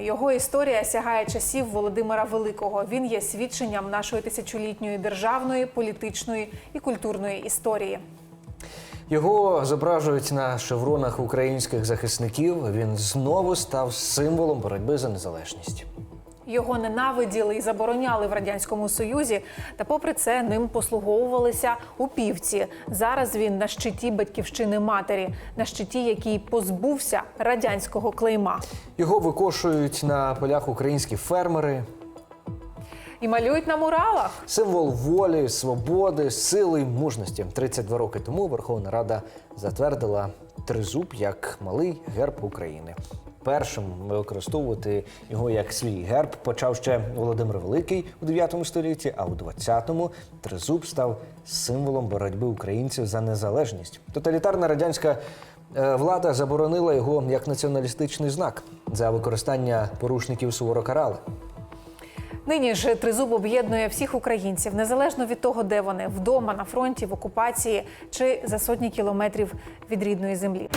Його історія сягає часів Володимира Великого. Він є свідченням нашої тисячолітньої державної, політичної і культурної історії. Його зображують на шевронах українських захисників. Він знову став символом боротьби за незалежність. Його ненавиділи і забороняли в радянському союзі. Та, попри це, ним послуговувалися у півці. Зараз він на щиті батьківщини матері, на щиті, який позбувся радянського клейма. Його викошують на полях українські фермери. І малюють на муралах. Символ волі, свободи, сили й мужності. 32 роки тому Верховна Рада затвердила тризуб як малий герб України. Першим використовувати його як свій герб почав ще Володимир Великий у 9 столітті, а у 20-му тризуб став символом боротьби українців за незалежність. Тоталітарна радянська е, влада заборонила його як націоналістичний знак за використання порушників суворо карали. Нині ж тризуб об'єднує всіх українців, незалежно від того, де вони вдома, на фронті, в окупації чи за сотні кілометрів від рідної землі.